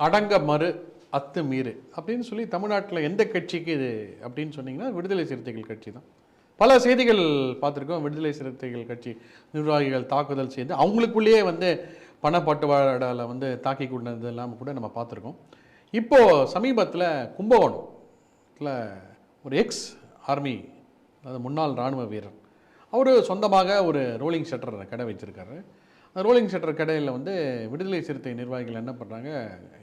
அடங்க மறு அத்துமீறு அப்படின்னு சொல்லி தமிழ்நாட்டில் எந்த கட்சிக்கு இது அப்படின்னு சொன்னீங்கன்னா விடுதலை சிறுத்தைகள் கட்சி தான். பல செய்திகள் பார்த்துருக்கோம். விடுதலை சிறுத்தைகள் கட்சி நிர்வாகிகள் தாக்குதல் செய்து அவங்களுக்குள்ளேயே வந்து பணப்பட்டுவாடால வந்து தாக்கி கொண்டது எல்லாம் கூட நம்ம பார்த்துருக்கோம். இப்போது சமீபத்தில் கும்பகோணத்தில் ஒரு எக்ஸ் ஆர்மி அதாவது முன்னாள் இராணுவ வீரர் அவர் சொந்தமாக ஒரு ரோலிங் ஷட்டர் கடை வச்சுருக்காரு ரோலிங் ஷட்டர் கடையில் வந்து விடுதலை சிறுத்தை நிர்வாகிகள் என்ன பண்ணுறாங்க?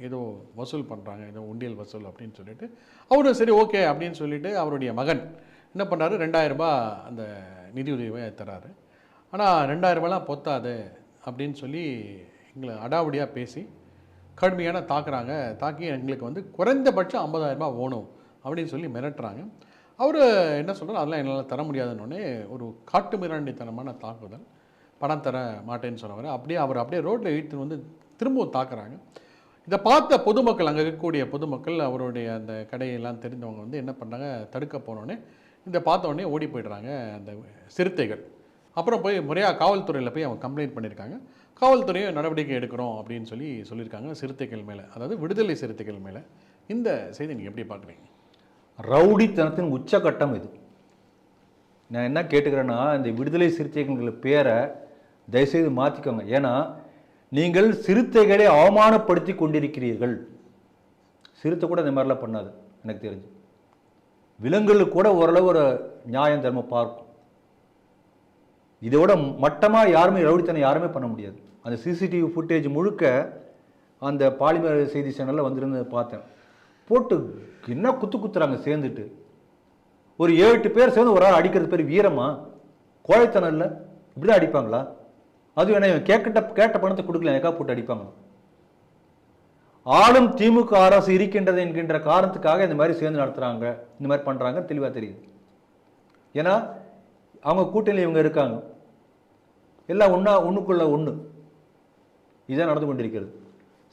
ஏதோ வசூல் பண்ணுறாங்க ஏதோ உண்டியல் வசூல் அப்படின்னு சொல்லிட்டு. அவரும் சரி ஓகே அப்படின்னு சொல்லிட்டு அவருடைய மகன் என்ன பண்ணுறாரு? ரெண்டாயிரம் ரூபாய் அந்த நிதியுதவியை தராரு ஆனால் ரெண்டாயிரரூபாலாம் பொத்தாது அப்படின்னு சொல்லி எங்களை அடாவடியாக பேசி கடுமையான தாக்குறாங்க. தாக்கி எங்களுக்கு வந்து குறைந்தபட்சம் 50000 ரூபாய் வேணும் அப்படின்னு சொல்லி மிரட்டுறாங்க. அவர் என்ன சொல்கிறார் அதெல்லாம் என்னால் தர முடியாதுன்னொடனே ஒரு காட்டு மிராண்டித்தனமான தாக்குதல். பணம் தர மாட்டேன்னு சொன்னவர். அப்படியே அவர் அப்படியே ரோட்டில் இழுத்துன்னு வந்து திரும்பவும் தாக்குறாங்க. இதை பார்த்த பொதுமக்கள் அங்கே இருக்கக்கூடிய பொதுமக்கள் அவருடைய அந்த கடையெல்லாம் தெரிந்தவங்க வந்து என்ன பண்ணாங்க தடுக்க போனோடனே இந்த பார்த்த உடனே ஓடி போயிடுறாங்க அந்த சிறுத்தைகள். அப்புறம் போய் முறையாக காவல்துறையில் போய் அவங்க கம்ப்ளைண்ட் பண்ணியிருக்காங்க. காவல்துறையும் நடவடிக்கை எடுக்கிறோம் அப்படின்னு சொல்லி சொல்லியிருக்காங்க சிறுத்தைகள் மேலே. அதாவது விடுதலை சிறுத்தைகள் மேலே. இந்த செய்தி நீங்கள் எப்படி பார்க்குறீங்க? ரவுடித்தனத்தின் உச்சகட்டம் இது. நான் என்ன கேட்டுக்கிறேன்னா இந்த விடுதலை சிறுத்தைகள் பேரை தயவுசெய்து மாற்றிக்கோங்க ஏன்னா நீங்கள் சிறுத்தைகளை அவமானப்படுத்தி கொண்டிருக்கிறீர்கள். சிறுத்தை கூட இந்த மாதிரிலாம் பண்ணாது எனக்கு தெரிஞ்சு. விலங்குகளுக்கு கூட ஓரளவு ஒரு நியாயம் தர்மம் பார்க்கும். இதோட மட்டமாக யாருமே ரவுடித்தனம் யாருமே பண்ண முடியாது. அந்த சிசிடிவி ஃபுட்டேஜ் முழுக்க அந்த பாலிமர் செய்தி சேனலில் வந்திருந்து பார்த்தேன். போட்டு என்ன குத்து குத்துறாங்க சேர்ந்துட்டு. ஒரு ஏழு பேர் சேர்ந்து ஒரு ஆள் அடிக்கிறது பேர் வீரமா? கோழைத்தனம் இல்லை. இப்படி தான் அடிப்பாங்களா? அது வேணா இவன் கேட்கிட்ட கேட்ட பணத்தை கொடுக்கல எனக்கா போட்டு அடிப்பாங்க? ஆளும் திமுக அரசு இருக்கின்றது என்கின்ற காரணத்துக்காக இந்த மாதிரி சேர்ந்து நடத்துகிறாங்க இந்த மாதிரி பண்ணுறாங்க தெளிவாக தெரியுது. ஏன்னா அவங்க கூட்டணியில் இவங்க இருக்காங்க. எல்லாம் ஒன்றா ஒன்றுக்குள்ள ஒன்று இதான் நடந்து கொண்டிருக்கிறது.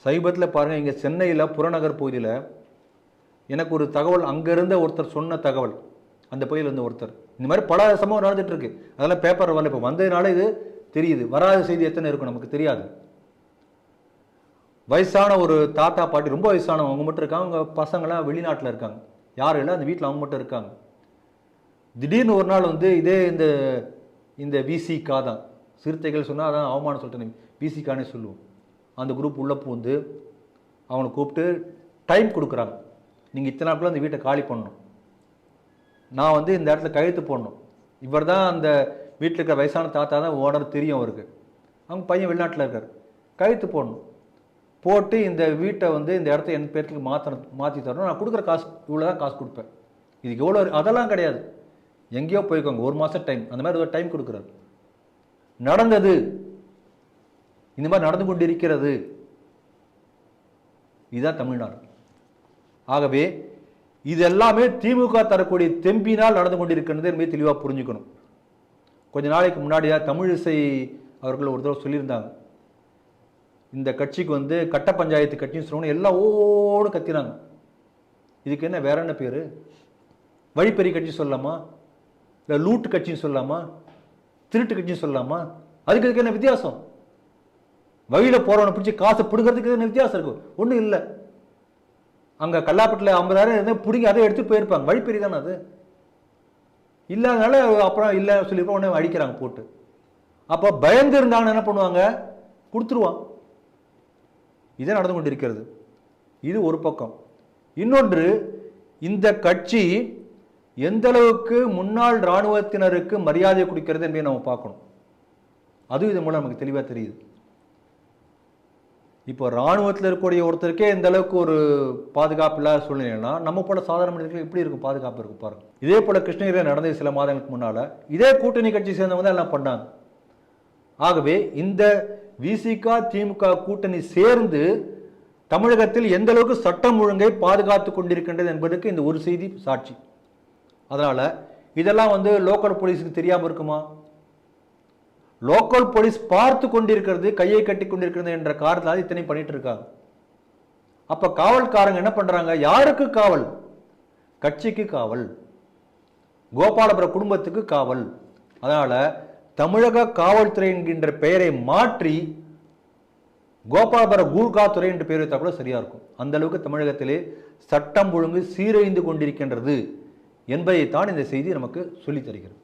சமீபத்தில் பாருங்கள் இங்கே சென்னையில் புறநகர் பகுதியில் எனக்கு ஒரு தகவல் அங்கேருந்த ஒருத்தர் சொன்ன தகவல். அந்த பகுதியில் இருந்த ஒருத்தர். இந்த மாதிரி பல சம்பவம் நடந்துட்டு இருக்கு. அதெல்லாம் பேப்பர் வரல. இப்போ வந்ததுனால இது தெரியுது. வராத செய்தி எத்தனை இருக்கும் நமக்கு தெரியாது. வயசான ஒரு தாத்தா பாட்டி ரொம்ப வயசானவங்க அவங்க மட்டும் இருக்காங்க. அவங்க பசங்களாம் வெளிநாட்டில் இருக்காங்க. யாரும் இல்லை அந்த வீட்டில் அவங்க மட்டும் இருக்காங்க. திடீர்னு ஒரு நாள் வந்து இதே இந்த இந்த விசிகா தான். சிறுத்தைகள் சொன்னால் அதான் அவமானம் சொல்லிட்டு விசிகானே சொல்லுவோம். அந்த குரூப் உள்ளே பூந்து அவனை கூப்பிட்டு டைம் கொடுக்குறாங்க. நீங்கள் இத்தனை நாட்களும் அந்த வீட்டை காலி பண்ணணும். நான் வந்து இந்த இடத்துல கையெழுத்து போடணும். இவர் தான் அந்த வீட்டில் இருக்கிற வயசான தாத்தா தான் ஓனர் தெரியும் அவருக்கு. அவங்க பையன் வெளிநாட்டில் இருக்கார். கழித்து போடணும். போட்டு இந்த வீட்டை வந்து இந்த இடத்த என் பேர்த்துக்கு மாற்றணும் மாற்றி தரணும். நான் கொடுக்குற காசு இவ்வளோ தான் காசு கொடுப்பேன். இதுக்கு எவ்வளோ அதெல்லாம் கிடையாது. எங்கேயோ போய்க்கோங்க ஒரு மாதம் டைம் அந்த மாதிரி ஒரு டைம் கொடுக்குறாரு. நடந்தது. இந்த மாதிரி நடந்து கொண்டிருக்கிறது. இதுதான் தமிழ்நாடு. ஆகவே இது எல்லாமே திமுக தரக்கூடிய தெம்பினால் நடந்து கொண்டிருக்கிறது என்பதை தெளிவாக புரிஞ்சுக்கணும். கொஞ்ச நாளைக்கு முன்னாடியாக தமிழிசை அவர்கள் ஒரு தடவை சொல்லியிருந்தாங்க. இந்த கட்சிக்கு வந்து கட்ட பஞ்சாயத்து கட்சின்னு சொன்னோன்னு எல்லாம் ஓடு கத்தினாங்க. இதுக்கு என்ன வேற என்ன பேர்? வழிப்பறி கட்சி சொல்லலாமா? இல்லை லூட்டு கட்சின்னு சொல்லலாமா? திருட்டு கட்சின்னு சொல்லலாமா? அதுக்கு இதுக்கு என்ன வித்தியாசம்? வழியில் போகிறவனை பிடிச்சி காசை பிடுங்கிறதுக்கு என்ன வித்தியாசம் இருக்கும் ஒன்றும் இல்லை. அங்கே கல்லாப்பட்டில் ஐம்பதாயிரம் இருந்தால் பிடிங்கி அதை எடுத்து போயிருப்பாங்க. வழிப்பறி தானே அது? இல்லாதனால அப்புறம் இல்லை சொல்லி உடனே அடிக்கிறாங்க போட்டு. அப்போ பயந்து இருந்தாங்கன்னு என்ன பண்ணுவாங்க? கொடுத்துருவான். இதே நடந்து கொண்டிருக்கிறது. இது ஒரு பக்கம். இன்னொன்று இந்த கட்சி எந்த அளவுக்கு முன்னாள் இராணுவத்தினருக்கு மரியாதை கொடுக்கிறது என்பதை நம்ம பார்க்கணும். அதுவும் இது மூலம் நமக்கு தெளிவாக தெரியுது. இப்போ ராணுவத்தில் இருக்கக்கூடிய ஒருத்தருக்கே இந்த அளவுக்கு ஒரு பாதுகாப்பு இல்லாத சூழ்நிலைனா நம்ம போல சாதாரண மனிதர்களுக்கு எப்படி இருக்கும் பாதுகாப்பு இருக்கும் பாருங்க. இதே போல கிருஷ்ணகிரியில் நடந்தது சில மாதங்களுக்கு முன்னால இதே கூட்டணி கட்சி சேர்ந்தவங்க தான் எல்லாம் பண்ணாங்க. ஆகவே இந்த விசிகா திமுக கூட்டணி சேர்ந்து தமிழகத்தில் எந்த அளவுக்கு சட்டம் ஒழுங்கை பாதுகாத்து கொண்டிருக்கின்றது என்பதற்கு இந்த ஒரு செய்தி சாட்சி. அதனால இதெல்லாம் வந்து லோக்கல் போலீஸுக்கு தெரியாமல் இருக்குமா? லோக்கல் போலீஸ் பார்த்து கொண்டிருக்கிறது கையை கட்டி கொண்டிருக்கிறது என்ற காரணத்தால் இத்தனை பண்ணிட்டு இருக்காங்க. அப்ப காவல்காரங்க என்ன பண்றாங்க? யாருக்கு காவல்? கட்சிக்கு காவல். கோபாலபுர குடும்பத்துக்கு காவல். அதனால தமிழக காவல்துறை என்கின்ற பெயரை மாற்றி கோபாலபுர கூல்கா துறை என்று பெயர் வைத்தால் கூட சரியா இருக்கும். அந்த அளவுக்கு தமிழகத்திலே சட்டம் ஒழுங்கு சீரழிந்து கொண்டிருக்கின்றது என்பதைத்தான் இந்த செய்தி நமக்கு சொல்லித் தருகிறது.